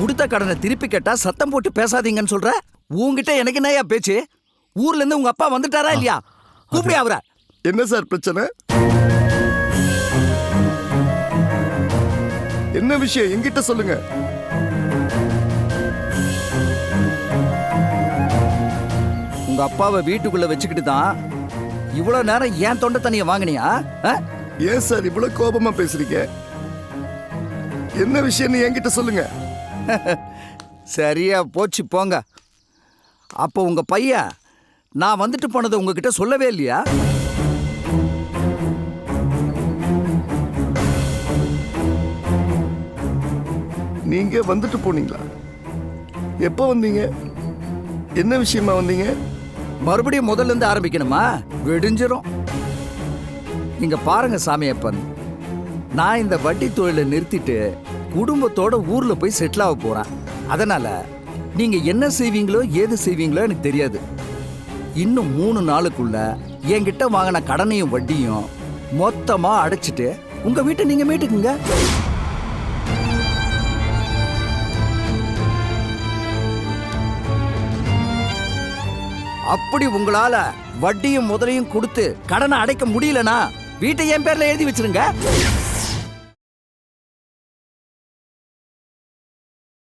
கொடுத்த கடனை திருப்பி கேட்டா சத்தம் போட்டு பேசாதீங்கன்னு சொல்ற? உன்கிட்ட எனக்கு என்னய்யா பேச்சு? ஊர்ல இருந்து உங்க அப்பா வந்துட்டாரா இல்லையா? கூப்பிடி அவரை. என்ன சார் பிரச்சனை? என்ன விஷயம்? என்கிட்ட சொல்லுங்க. உங்க அப்பாவை வீட்டுக்குள்ள வச்சுக்கிட்டு தான் இவ்வளவு நேரம் ஏன் தொண்டை தண்ணியை வாங்கினியா? ஏன் சார் இவ்வளவு கோபமா பேசுறீங்க? என்ன விஷயம்னு என்கிட்ட சொல்லுங்க. சரியா போச்சு போங்க. அப்போ உங்க பையன் நான் வந்துட்டு போனதை உங்ககிட்ட சொல்லவே இல்லையா? நீங்க வந்துட்டு போனீங்களா? எப்போ வந்தீங்க? என்ன விஷயமா வந்தீங்க? மறுபடியும் முதல்ல இருந்து ஆரம்பிக்கணுமா? வெடிஞ்சிரும். இங்க பாருங்க சாமியப்பன் நான் இந்த வட்டி தொழிலை நிறுத்திட்டு குடும்பத்தோட ஊர்ல போய் செட்டில் ஆக போறேன். அதனால நீங்க என்ன செய்வீங்களோ ஏது செய்வீங்களோ எனக்கு தெரியாது. இன்னும் மூணு நாளுக்குள்ள என்கிட்ட வாங்கின கடனையும் வட்டியும் மொத்தமா அடைச்சிட்டு உங்க வீட்டை நீங்க மீட்டுக்குங்க. அப்படி உங்களால வட்டியும் முதலையும் கொடுத்து கடனை அடைக்க முடியலனா வீட்டை என் பேர்ல எழுதி வச்சிருங்க.